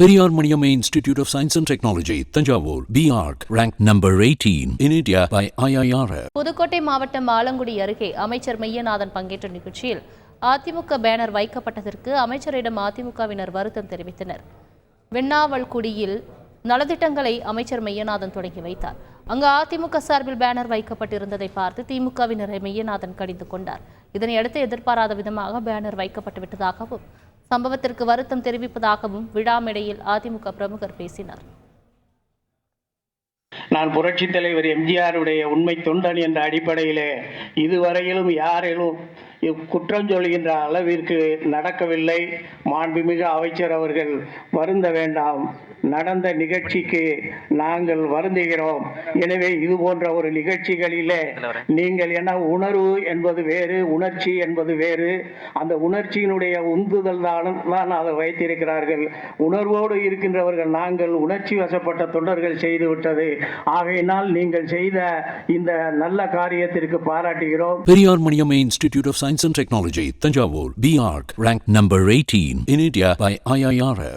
Periyar Maniamma Institute of Science and Technology, Tanjavur, BARC, ranked number 18 in India by IIR Pudukkottai மாவட்டம் ஆலங்குடி அருகே அமைச்சர் மையநாதன் பங்கேற்ற நிகழ்ச்சியில் AIADMK banner வைக்கப்பட்டதற்கு அமைச்சரிடம் அதிமுகவினர் வருத்தம் தெரிவித்தனர். வெண்ணாவல்குடியில் நலத்திட்டங்களை அமைச்சர் மையநாதன் தொடங்கி வைத்தார். அங்கு அதிமுக சார்பில் பேனர் வைக்கப்பட்டிருந்ததை பார்த்து திமுகவினரை மையநாதன் கடிந்து கொண்டார். இதனையடுத்து எதிர்பாராத விதமாக பேனர் வைக்கப்பட்டு விட்டதாகவும் சம்பவத்திற்கு வருத்தம் தெரிவிப்பதாகவும் விழாமேடையில் அதிமுக பிரமுகர் பேசினார். நான் புரட்சித் தலைவர் எம்ஜிஆருடைய உண்மை தொண்டன் என்ற அடிப்படையிலே இதுவரையிலும் யாரிலும் இவ் குற்றம் சொல்கின்ற அளவிற்கு நடக்கவில்லை. மாண்புமிகு அமைச்சர் அவர்கள் வருந்த வேண்டாம். நடந்த நிகழ்ச்சிக்கு நாங்கள் வருந்துகிறோம். எனவே இது போன்ற ஒரு நிகழ்ச்சிகளிலே நீங்கள் என்ன உணர்வு என்பது வேறு உணர்ச்சி என்பது வேறு. அந்த உணர்ச்சியினுடைய உந்துதல் தான் தான் அதை வைத்திருக்கிறார்கள். உணர்வோடு இருக்கின்றவர்கள் நாங்கள் உணர்ச்சி வசப்பட்ட தொண்டர்கள் செய்துவிட்டது ஆகையினால் நீங்கள் செய்த இந்த நல்ல காரியத்திற்கு பாராட்டுகிறோம் Periyar Maniammai institute of science and technology Thanjavur BArch rank number eighteen in India by IRF